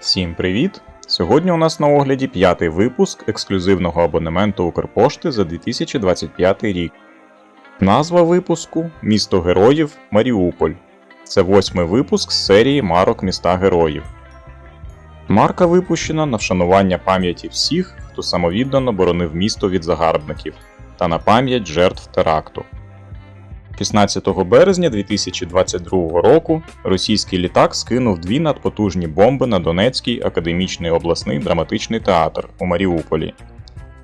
Всім привіт! Сьогодні у нас на огляді п'ятий випуск ексклюзивного абонементу Укрпошти за 2025 рік. Назва випуску Місто Героїв Маріуполь. Це восьмий випуск з серії марок міста героїв. Марка випущена на вшанування пам'яті всіх, хто самовіддано боронив місто від загарбників, та на пам'ять жертв теракту. 16 березня 2022 року російський літак скинув дві надпотужні бомби на Донецький академічний обласний драматичний театр у Маріуполі,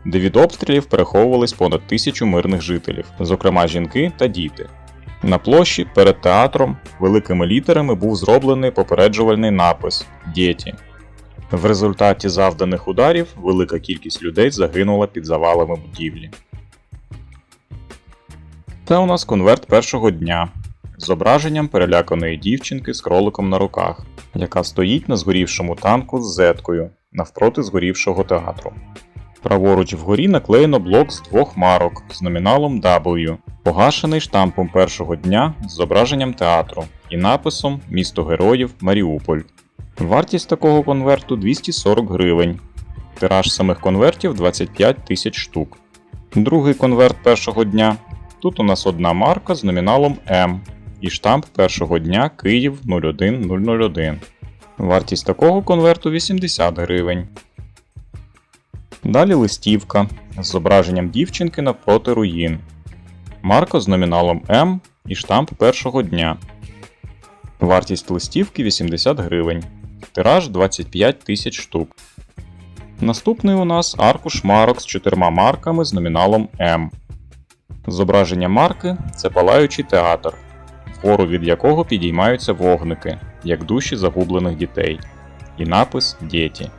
де від обстрілів переховувались понад тисячу мирних жителів, зокрема жінки та діти. На площі перед театром великими літерами був зроблений попереджувальний напис Дєті. В результаті завданих ударів велика кількість людей загинула під завалами будівлі. Це у нас конверт першого дня з зображенням переляканої дівчинки з кроликом на руках, яка стоїть на згорівшому танку з зеткою навпроти згорівшого театру. Праворуч вгорі наклеєно блок з двох марок з номіналом W, погашений штампом першого дня з зображенням театру і написом Місто Героїв Маріуполь. Вартість такого конверту 240 гривень. Тираж самих конвертів 25 тисяч штук. Другий конверт першого дня Тут у нас одна марка з номіналом М і штамп першого дня Київ 01001. Вартість такого конверту 80 гривень. Далі листівка з зображенням дівчинки навпроти руїн. Марка з номіналом М і штамп першого дня. Вартість листівки 80 гривень. Тираж 25 тисяч штук. Наступний у нас аркуш марок з чотирма марками з номіналом М. Зображення марки це палаючий театр, вгору від якого підіймаються вогники, як душі загублених дітей, і напис Дєті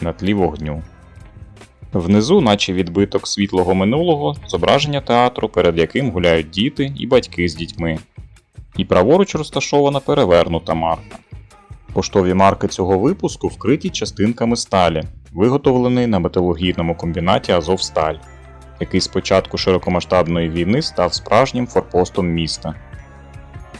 на тлі вогню. Внизу, наче відбиток світлого минулого, зображення театру, перед яким гуляють діти і батьки з дітьми. І праворуч розташована перевернута марка. Поштові марки цього випуску вкриті частинками сталі, виготовленої на металургійному комбінаті Азовсталь який з початку широкомасштабної війни став справжнім форпостом міста.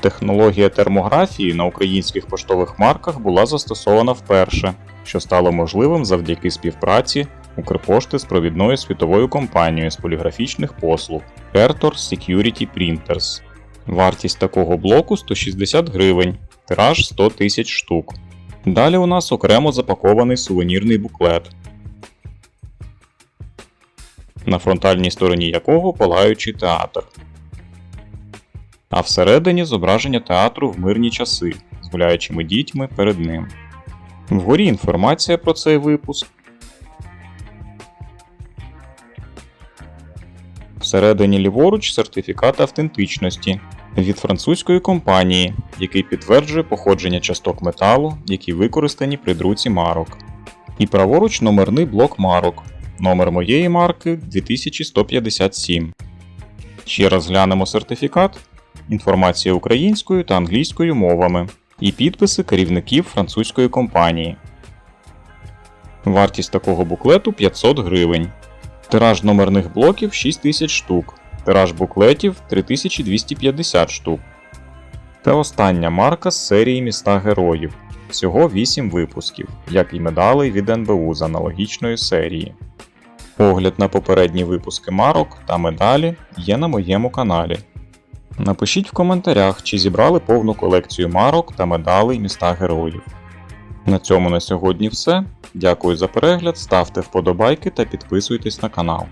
Технологія термографії на українських поштових марках була застосована вперше, що стало можливим завдяки співпраці Укрпошти з провідною світовою компанією з поліграфічних послуг Pertor Security Printers. Вартість такого блоку 160 гривень, тираж 100 тисяч штук. Далі у нас окремо запакований сувенірний буклет, на фронтальній стороні якого палаючий театр. А всередині зображення театру в мирні часи з гуляючими дітьми перед ним. Вгорі інформація про цей випуск. Всередині ліворуч сертифікат автентичності від французької компанії, який підтверджує походження часток металу, які використані при друці марок. І праворуч номерний блок марок, Номер моєї марки 2157. Ще раз глянемо сертифікат, інформація українською та англійською мовами і підписи керівників французької компанії. Вартість такого буклету 500 гривень. Тираж номерних блоків 6000 штук. Тираж буклетів 3250 штук. Та остання марка з серії міста героїв. Всього 8 випусків, як і медалей від НБУ з аналогічної серії. Огляд на попередні випуски марок та медалі є на моєму каналі. Напишіть в коментарях, чи зібрали повну колекцію марок та медалей міста героїв. На цьому на сьогодні все. Дякую за перегляд, ставте вподобайки та підписуйтесь на канал.